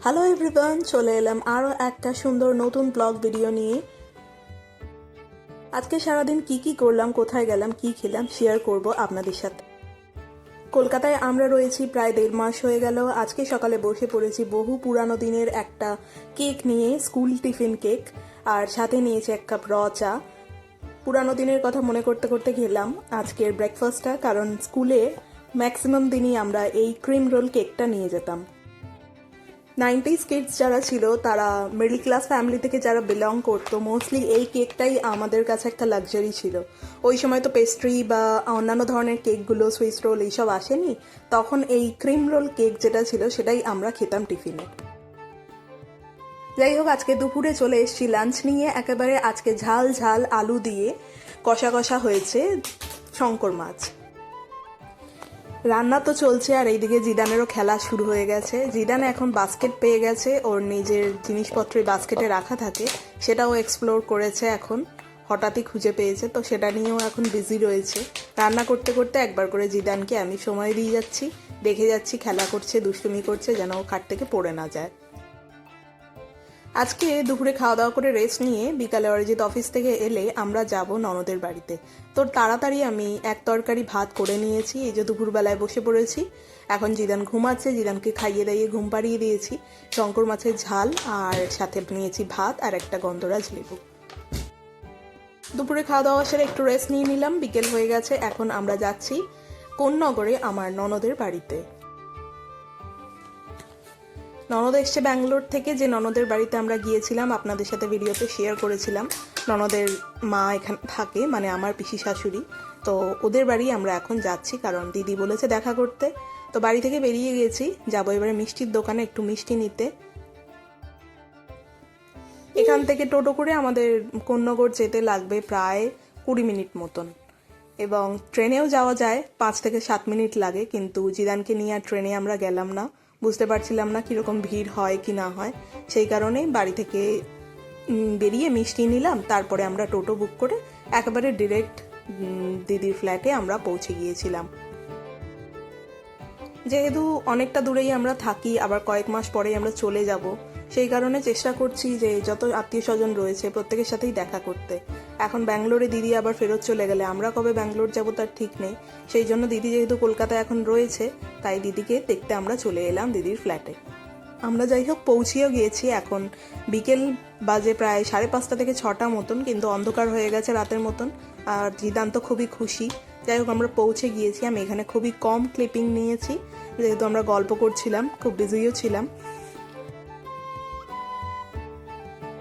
Hello everyone চলে এলাম আরও একটা সুন্দর নতুন ব্লগ ভিডিও নিয়ে। আজকে সারাদিন কি কি করলাম, কোথায় গেলাম, কি খেলাম শেয়ার করব আপনাদের সাথে। কলকাতায় আমরা রয়েছি, প্রায় দেড় মাস হয়ে গেল। আজকে সকালে বসে পড়েছি বহু পুরানো দিনের একটা কেক নিয়ে স্কুল টিফিন কেক আর সাথে নিয়েছি এক কাপ র চা। পুরানো দিনের কথা মনে করতে করতে খেলাম আজকের ব্রেকফাস্টটা কারণ স্কুলে ম্যাক্সিমাম দিনই আমরা এই ক্রিম রোল কেকটা নিয়ে যেতাম। নাইনটিস কিডস যারা ছিল, তারা মিডল ক্লাস ফ্যামিলি থেকে যারা বিলং করতো মোস্টলি এই কেকটাই আমাদের কাছে একটা লাক্সারি ছিল। ওই সময় তো পেস্ট্রি বা অন্যান্য ধরনের কেকগুলো সুইস রোল এইসব আসেনি। তখন এই ক্রিম রোল কেক যেটা ছিল, সেটাই আমরা খেতাম টিফিনে। যাই হোক, আজকে দুপুরে চলে এসেছি লাঞ্চ নিয়ে। একেবারে আজকে ঝাল ঝাল আলু দিয়ে কষা কষা হয়েছে শঙ্কর মাছ। রান্না তো চলছে আর এইদিকে জিদানেরও খেলা শুরু হয়ে গেছে। জিদান এখন বাস্কেট পেয়ে গেছে, ওর নিজের জিনিসপত্রই বাস্কেটে রাখা থাকে, সেটাও এক্সপ্লোর করেছে এখন, হঠাৎই খুঁজে পেয়েছে, তো সেটা নিয়েও এখন বিজি রয়েছে। রান্না করতে করতে একবার করে জিদানকে আমি সময় দিয়ে যাচ্ছি, দেখে যাচ্ছি, খেলা করছে, দুষ্টুমি করছে, যেন ও খাট থেকে পড়ে না যায়। আজকে দুপুরে খাওয়া দাওয়া করে রেস্ট নিয়ে বিকালে অরিজিৎ অফিস থেকে এলে আমরা যাব ননদের বাড়িতে। তো তাড়াতাড়ি আমি এক তরকারি ভাত করে নিয়েছি, এই যে দুপুরবেলায় বসে পড়েছি। এখন জিদান ঘুমাচ্ছে, জিদানকে খাইয়ে দাইয়ে ঘুম পাড়িয়ে দিয়েছি। শঙ্কর মাছের ঝাল, আর সাথে নিয়েছি ভাত আর একটা গন্ধরাজ লেবু। দুপুরে খাওয়া দাওয়া সেরে একটু রেস্ট নিয়ে নিলাম, বিকেল হয়ে গেছে, এখন আমরা যাচ্ছি কোন নগরে আমার ননদের বাড়িতে। ননদ এসছে ব্যাঙ্গালোর থেকে, যে ননদের বাড়িতে আমরা গিয়েছিলাম, আপনাদের সাথে ভিডিওতে শেয়ার করেছিলাম। ননদের মা এখানে থাকে মানে আমার পিসি শাশুড়ি। তো ওদের বাড়ি আমরা এখন যাচ্ছি, কারণ দিদি বলেছে দেখা করতে। তো বাড়ি থেকে বেরিয়ে গেছি, যাব এবারে মিষ্টির দোকানে একটু মিষ্টি নিতে। এখান থেকে টোটো করে আমাদের কন্যগড় যেতে লাগবে প্রায় কুড়ি মিনিট মতন। এবং ট্রেনেও যাওয়া যায়, পাঁচ থেকে সাত মিনিট লাগে, কিন্তু জিদানকে নিয়ে আর ট্রেনে আমরা গেলাম না। বুঝতে পারছিলাম না কীরকম ভিড় হয় কি না হয়। সেই কারণেই বাড়ি থেকে বেরিয়ে মিষ্টি নিলাম, তারপরে আমরা টোটো বুক করে একেবারে ডিরেক্ট দিদির ফ্ল্যাটে আমরা পৌঁছে গিয়েছিলাম। যেহেতু অনেকটা দূরেই আমরা থাকি, আবার কয়েক মাস পরেই আমরা চলে যাব। সেই কারণে চেষ্টা করছি যে যত আত্মীয় স্বজন রয়েছে প্রত্যেকের সাথেই দেখা করতে। এখন ব্যাঙ্গালোরে দিদি আবার ফেরত চলে গেলে, আমরা কবে ব্যাঙ্গালোর যাব তার ঠিক নেই। সেই জন্য দিদি যেহেতু কলকাতায় এখন রয়েছে, তাই দিদিকে দেখতে আমরা চলে এলাম দিদির ফ্ল্যাটে। আমরা যাই হোক পৌঁছেও গিয়েছি এখন। বিকেল বাজে প্রায় সাড়ে পাঁচটা থেকে ছটা মতন, কিন্তু অন্ধকার হয়ে গেছে রাতের মতন। আর জিদান তো খুবই খুশি। যাই হোক, আমরা পৌঁছে গিয়েছি। আমি এখানে খুবই কম ক্লিপিং নিয়েছি। যেহেতু আমরা গল্প করছিলাম, খুব বিজিও ছিলাম।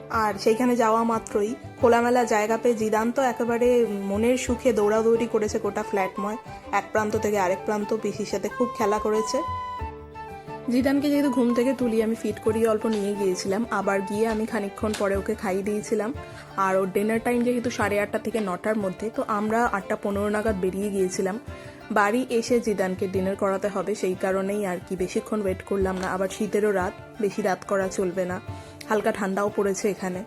আর সেইখানে যাওয়া মাত্রই খোলামেলা জায়গা পেয়ে জিদান তো একেবারে মনের সুখে দৌড়াদৌড়ি করেছে গোটা ফ্ল্যাটময়। এক প্রান্ত থেকে আরেক প্রান্ত পিসির সাথে খুব খেলা করেছে। জিদানকে যেহেতু ঘুম থেকে তুলি, আমি ফিট করিয়ে অল্প নিয়ে গিয়েছিলাম। আবার গিয়ে আমি খানিকক্ষণ পরে ওকে খাইয়ে দিয়েছিলাম। আর ওর ডিনার টাইম যেহেতু সাড়ে আটটা থেকে নটার মধ্যে, তো আমরা আটটা পনেরো নাগাদ বেরিয়ে গিয়েছিলাম। বাড়ি এসে জিদানকে ডিনার করাতে হবে, সেই কারণেই আর কি বেশিক্ষণ ওয়েট করলাম না। আবার শীতেরও রাত, বেশি রাত করা চলবে না। হালকা ঠান্ডাও পড়েছে এখানে।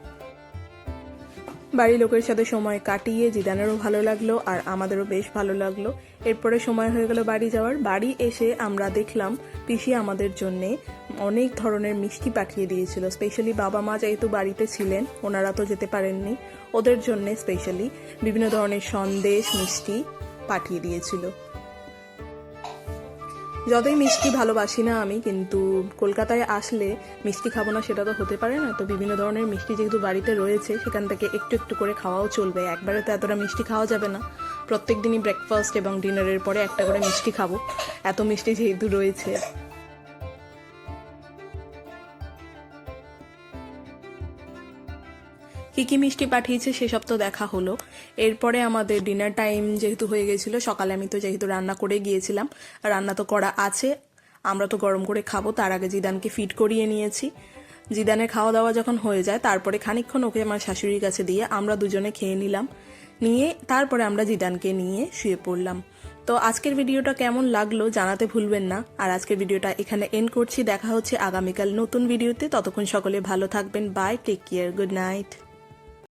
বাড়ির লোকের সাথে সময় কাটিয়ে জিদানেরও ভালো লাগল আর আমাদেরও বেশ ভালো লাগল। এরপরে সময় হয়ে গেল বাড়ি যাওয়ার। বাড়ি এসে আমরা দেখলাম পিসি আমাদের জন্য অনেক ধরনের মিষ্টি পাঠিয়ে দিয়েছিল। স্পেশালি বাবা মা যেহেতু বাড়িতে ছিলেন, ওনারা তো যেতে পারেননি। ওদের জন্য স্পেশালি বিভিন্ন ধরনের সন্দেশ মিষ্টি পাঠিয়ে দিয়েছিল। যতই মিষ্টি ভালোবাসি না আমি, কিন্তু কলকাতায় আসলে মিষ্টি খাব না সেটা তো হতে পারে না। তো বিভিন্ন ধরনের মিষ্টি যেহেতু বাড়িতে রয়েছে, সেখান থেকে একটু একটু করে খাওয়াও চলবে। একবারে তো এতটা মিষ্টি খাওয়া যাবে না। প্রত্যেক দিনই ব্রেকফাস্ট এবং ডিনারের পরে একটা করে মিষ্টি খাব। এত মিষ্টি যেহেতু রয়েছে। কী কী মিষ্টি পাঠিয়েছে সেসব তো দেখা হলো। এরপরে আমাদের ডিনার টাইম যেহেতু হয়ে গেছিল, সকালে আমি তো যেহেতু রান্না করে গিয়েছিলাম, রান্না তো করা আছে, আমরা তো গরম করে খাব, তার আগে জিদানকে ফিট করিয়ে নিয়েছি। জিদানের খাওয়া দাওয়া যখন হয়ে যায়, তারপরে খানিকক্ষণ ওকে আমার শাশুড়ির কাছে দিয়ে আমরা দুজনে খেয়ে নিলাম, নিয়ে তারপরে আমরা জিদানকে নিয়ে শুয়ে পড়লাম। তো আজকের ভিডিওটা কেমন লাগল জানাতে ভুলবেন না, আর আজকের ভিডিওটা এখানে এন্ড করছি, দেখা হচ্ছে আগামীকাল নতুন ভিডিওতে, ততক্ষণ সকলে ভালো থাকবেন bye take care good night